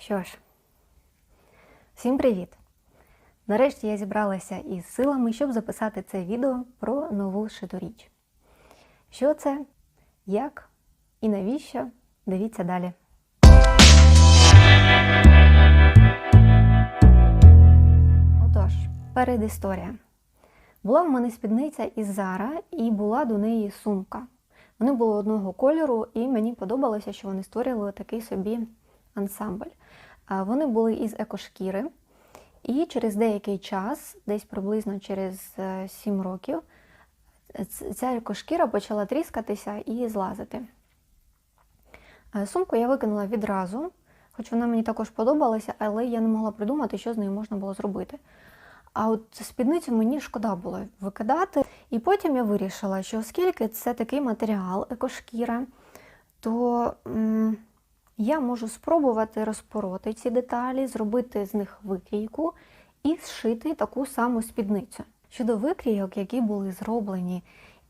Що ж, всім привіт! Нарешті я зібралася із силами, щоб записати це відео про нову шиторіч. Що це, як і навіщо? Дивіться далі. Отож, передісторія. Була в мене спідниця із Зара і була до неї сумка. Вони були одного кольору, і мені подобалося, що вони створювали такий собі ансамбль. Вони були із екошкіри, і через деякий час, десь приблизно через 7 років, ця екошкіра почала тріскатися і злазити. Е, Сумку я викинула відразу, хоч вона мені також подобалася, але я не могла придумати, що з нею можна було зробити. А от спідницю мені шкода було викидати. І потім я вирішила, що оскільки це такий матеріал, екошкіра, то м, я можу спробувати розпороти ці деталі, зробити з них викрійку і зшити таку саму спідницю. Щодо викрійок, які були зроблені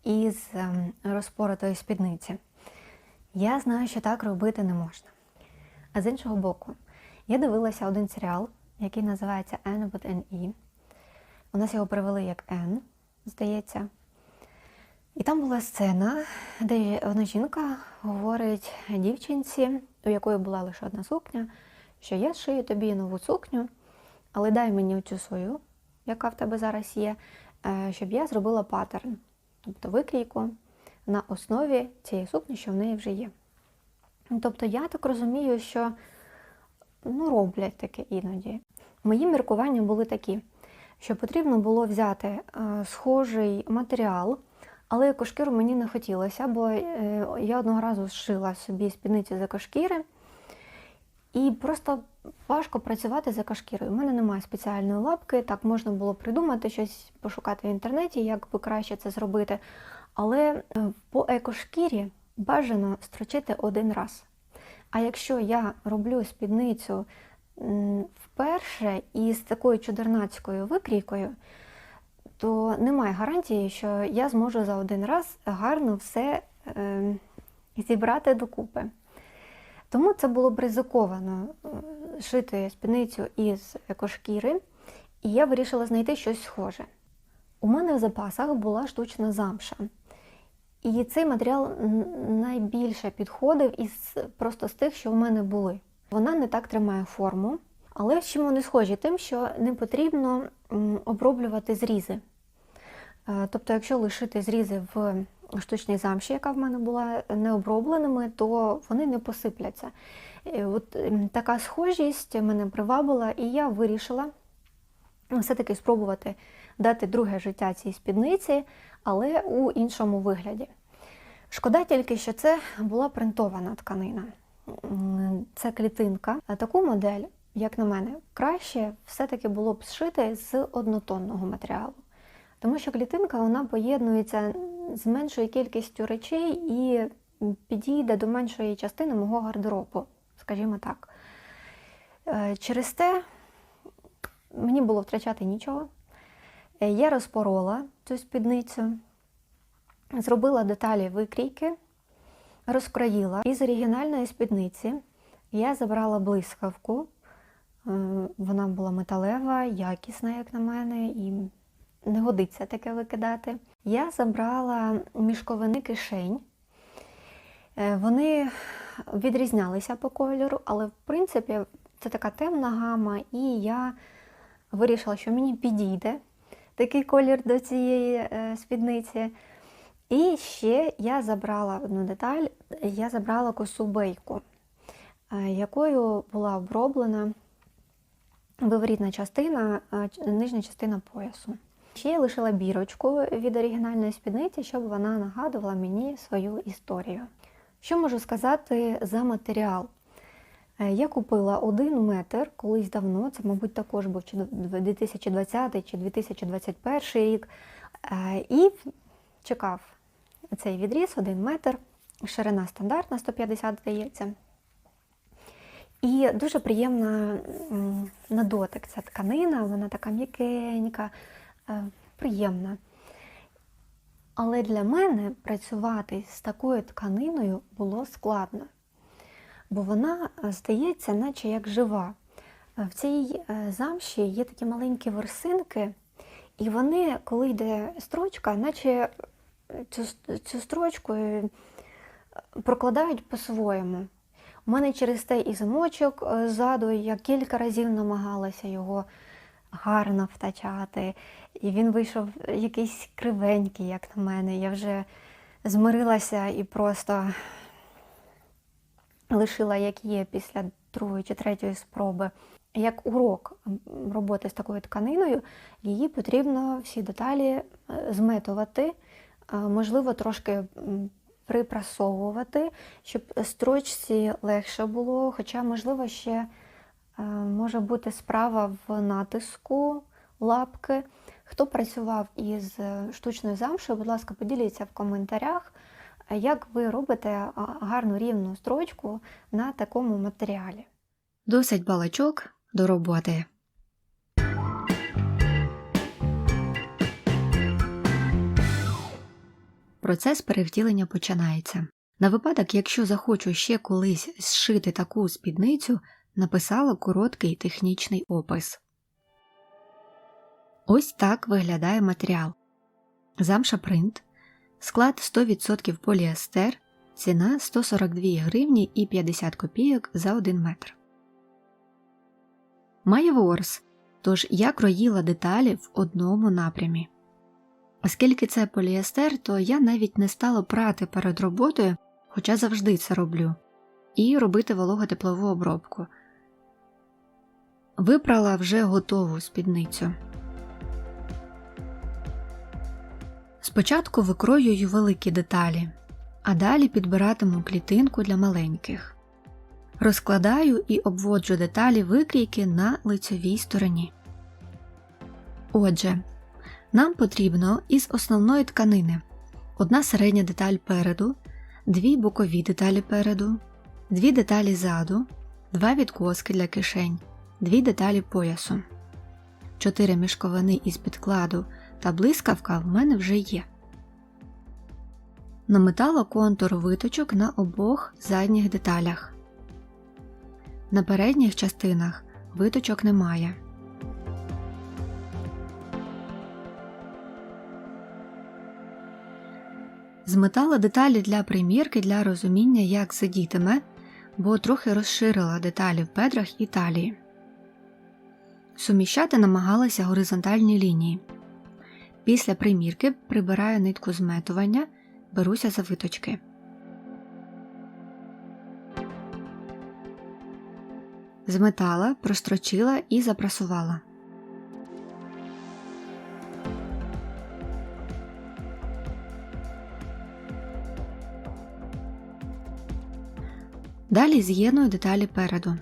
із ем, розпоротої спідниці, я знаю, що так робити не можна. А з іншого боку, я дивилася один серіал, який називається N with N-E. У нас його перевели як N, здається. І там була сцена, де одна жінка говорить дівчинці, у якої була лише одна сукня, що я шию тобі нову сукню, але дай мені оцю свою, яка в тебе зараз є, е, щоб я зробила паттерн, тобто викрійку на основі цієї сукні, що в неї вже є. Тобто я так розумію, що ну, роблять таке іноді. Мої міркування були такі, що потрібно було взяти е, схожий матеріал, але екошкіру мені не хотілося, бо е, я одного разу зшила собі спідницю з екошкіри, і просто важко працювати з екошкірою. У мене немає спеціальної лапки, так можна було придумати щось, пошукати в інтернеті, як би краще це зробити. Але е, по екошкірі бажано строчити один раз. А якщо я роблю спідницю вперше із такою чудернацькою викрійкою, то немає гарантії, що я зможу за один раз гарно все е, зібрати докупи. Тому це було б ризиковано е, шити спідницю із екошкіри, і я вирішила знайти щось схоже. У мене в запасах була штучна замша. І цей матеріал найбільше підходив із просто з тих, що в мене були. Вона не так тримає форму, але з чим вони схожі? Тим, що не потрібно оброблювати зрізи. Е, Тобто, якщо лишити зрізи в штучній замші, яка в мене була необробленими, то вони не посипляться. Е, От така схожість мене привабила, і я вирішила все-таки спробувати дати друге життя цій спідниці, але у іншому вигляді. Шкода тільки, що це була принтована тканина. Це клітинка. Таку модель, як на мене, краще все-таки було б зшити з однотонного матеріалу. Тому що клітинка вона поєднується з меншою кількістю речей і підійде до меншої частини мого гардеробу, скажімо так. Е, Через те мені було втрачати нічого. Е, Я розпорола цю спідницю, зробила деталі викрійки, розкроїла. Із оригінальної спідниці я забрала блискавку. Е, Вона була металева, якісна, як на мене, і не годиться таке викидати. Я забрала мішковини кишень. Е, Вони відрізнялися по кольору, але в принципі це така темна гама, і я вирішила, що мені підійде такий колір до цієї е, спідниці. І ще я забрала одну деталь, я забрала косу бейку, е, якою була оброблена виворітна частина, нижня частина поясу. Ще я лишила бірочку від оригінальної спідниці, щоб вона нагадувала мені свою історію. Що можу сказати за матеріал? Е, Я купила один метр колись давно, це, мабуть, також був 2020 чи 2021 рік, е, і чекав цей відріз один метр, ширина стандартна 150, здається. І дуже приємна на дотик ця тканина, вона така м'якенька, приємна. Але для мене працювати з такою тканиною було складно. бо вона е, здається, наче як жива. Е, В цій е, замші є такі маленькі ворсинки, і вони, коли йде строчка, наче е, цю, цю строчку е, прокладають по-своєму. У мене через те і замочок е, ззаду, я кілька разів намагалася його гарно втачати, і він вийшов якийсь кривенький, як на мене. Я вже змирилася і просто лишила, як є, після другої чи третьої спроби. Як урок роботи з такою тканиною, її потрібно всі деталі е, зметувати, е, можливо, трошки припрасовувати, щоб строчці легше було. Хоча, можливо, ще може бути справа в натиску лапки. Хто працював із е, штучною замшею, будь ласка, поділіться в коментарях, е, як ви робите гарну рівну строчку на такому матеріалі. Досить балачок до роботи. Процес перевтілення починається. На випадок, якщо захочу ще колись зшити таку спідницю, написала короткий технічний опис. Ось так виглядає матеріал. Замша принт, склад 100% поліестер, ціна 142 гривні і 50 копійок за 1 метр. Має ворс, тож я кроїла деталі в одному напрямі. Оскільки це поліестер, то я навіть не стала прати перед роботою, хоча завжди це роблю, і робити вологотеплову обробку. Випрала вже готову спідницю. Спочатку викроюю великі деталі, а далі підбиратиму клітинку для маленьких. Розкладаю і обводжу деталі викрійки на лицьовій стороні. Отже, нам потрібно із основної тканини одна середня деталь переду, дві бокові деталі переду, дві деталі ззаду, два відкоски для кишень, дві деталі поясу. Чотири мішковини із підкладу та блискавка в мене вже є. Наметала контур виточок на обох задніх деталях. На передніх частинах виточок немає. Зметала деталі для примірки для розуміння, як сидітиме, бо трохи розширила деталі в бедрах і талії. Суміщати намагалася горизонтальні лінії. Після примірки прибираю нитку зметування, беруся за виточки. Зметала, прострочила і запрасувала. Далі з'єдную деталі переду.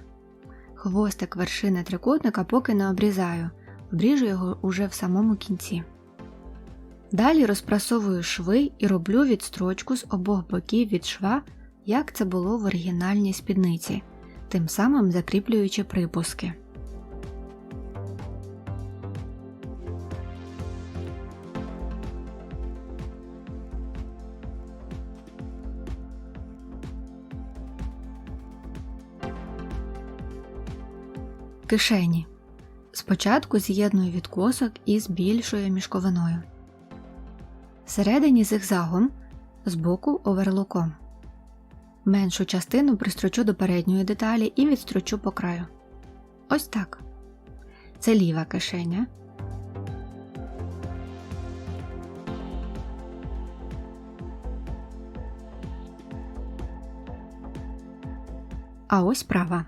Хвостик вершини трикутника поки не обрізаю, обріжу його уже в самому кінці. Далі розпрасовую шви і роблю відстрочку з обох боків від шва, як це було в оригінальній спідниці, тим самим закріплюючи припуски. Кишені. Спочатку з'єдную відкосок із більшою мішковиною. Всередині зигзагом, збоку оверлоком. Меншу частину пристрочу до передньої деталі і відстрочу по краю. Ось так. Це ліва кишеня. А ось права.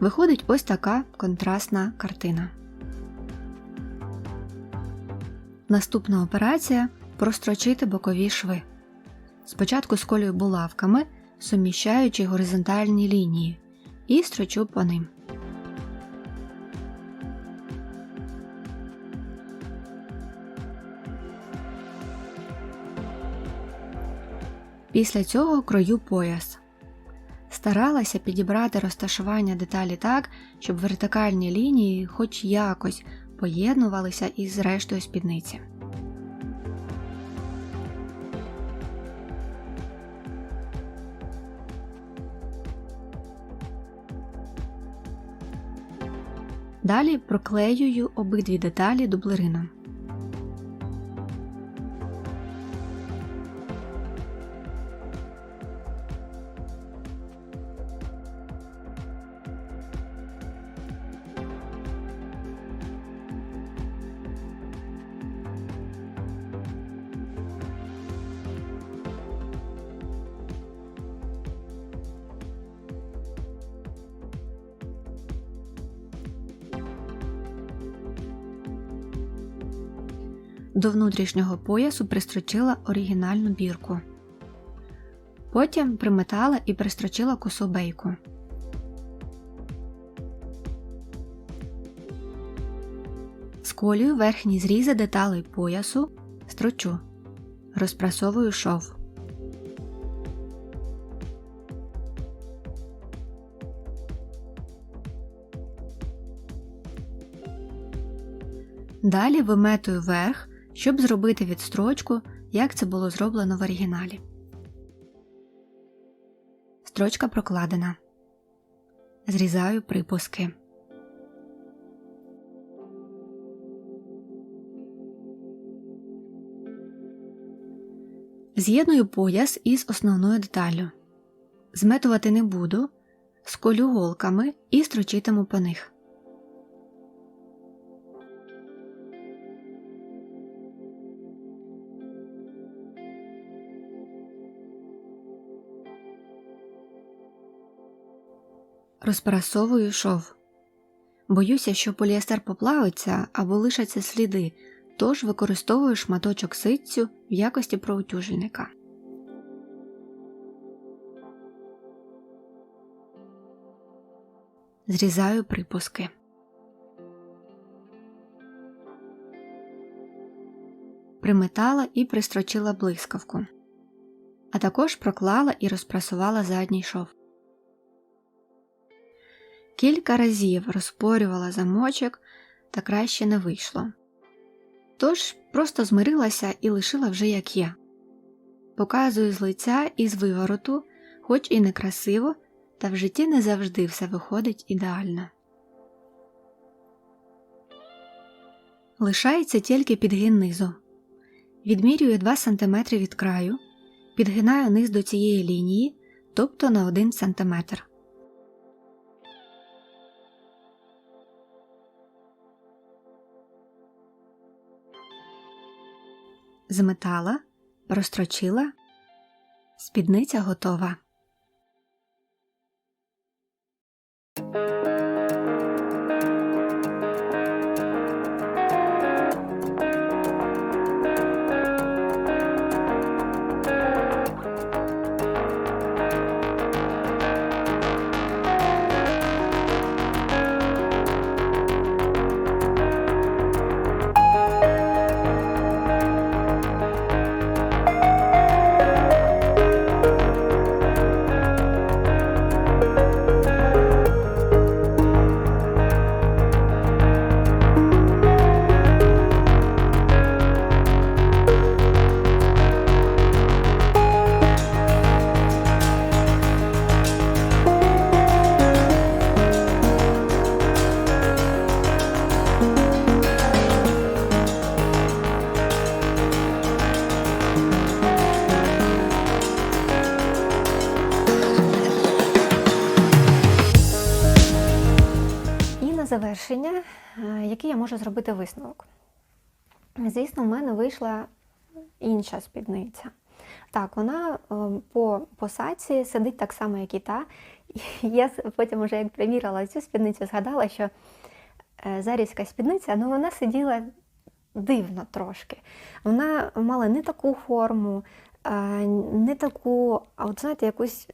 Виходить ось така контрастна картина. Наступна операція прострочити бокові шви. Спочатку сколюю булавками, суміщаючи горизонтальні лінії, і строчу по ним. Після цього крою пояс. Старалася підібрати розташування деталі так, щоб вертикальні лінії хоч якось поєднувалися із рештою спідниці. Далі проклеюю обидві деталі дублерином. До внутрішнього поясу пристрочила оригінальну бірку. Потім приметала і пристрочила косу бейку. Сколюю верхні зрізи деталей поясу, строчу, розпрасовую шов. Далі виметую верх, щоб зробити відстрочку, як це було зроблено в оригіналі. Строчка прокладена. Зрізаю припуски. З'єдную пояс із основною деталлю. Зметувати не буду, сколю голками і строчитиму по них. Розпарасовую шов. Боюся, що поліестер поплавиться або лишаться сліди, тож використовую шматочок ситцю в якості проутюжельника. Зрізаю припуски. Приметала і пристрочила блискавку, а також проклала і розпрасувала задній шов. Кілька разів розпорювала замочок, та краще не вийшло. Тож просто змирилася і лишила вже як є. Показую з лиця і з вивороту, хоч і некрасиво, та в житті не завжди все виходить ідеально. Лишається тільки підгин низу. Відмірюю 2 см від краю, підгинаю низ до цієї лінії, тобто на 1 см. Зметала, розтрочила, спідниця готова. Завершення, е, який я можу зробити висновок? Звісно, в мене вийшла інша спідниця. Так, вона е, по посадці сидить так само, як і та, Я потім, уже як приміряла цю спідницю, згадала, що е, зарізька спідниця, ну вона сиділа дивно трошки. Вона мала не таку форму, не таку, а от знаєте, якусь,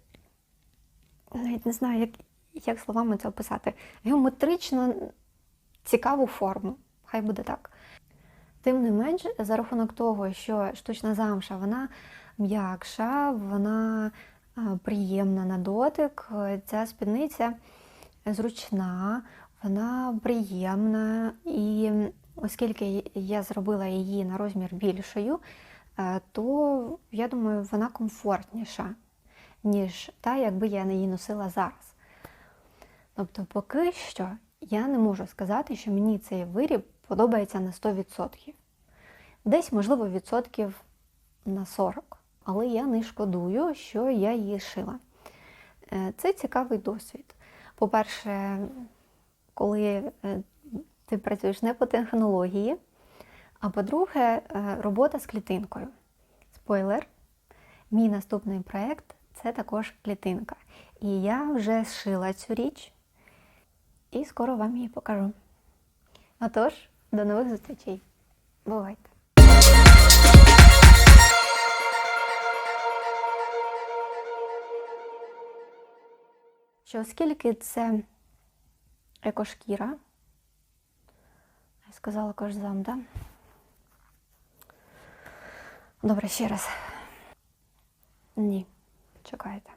навіть не знаю, як, як словами це описати, геометрично цікаву форму. Хай буде так. Тим не менш, за рахунок того, що штучна замша вона м'якша, вона е, приємна на дотик, е, ця спідниця зручна, вона приємна, і оскільки я зробила її на розмір більшою, е, то я думаю, вона комфортніша, ніж та, якби я її носила зараз. Тобто, поки що я не можу сказати, що мені цей виріб подобається на 100%. Десь, можливо, відсотків на 40. Але я не шкодую, що я її шила. Е, Це цікавий досвід. По-перше, коли е, ти працюєш не по технології, а по-друге, е, робота з клітинкою. Спойлер, мій наступний проєкт це також клітинка. І я вже зшила цю річ і скоро вам її покажу. Отож, до нових зустрічей. Бувайте! Що оскільки це екошкіра, я сказала кожзам, да? Добре, ще раз. Ні, чекайте.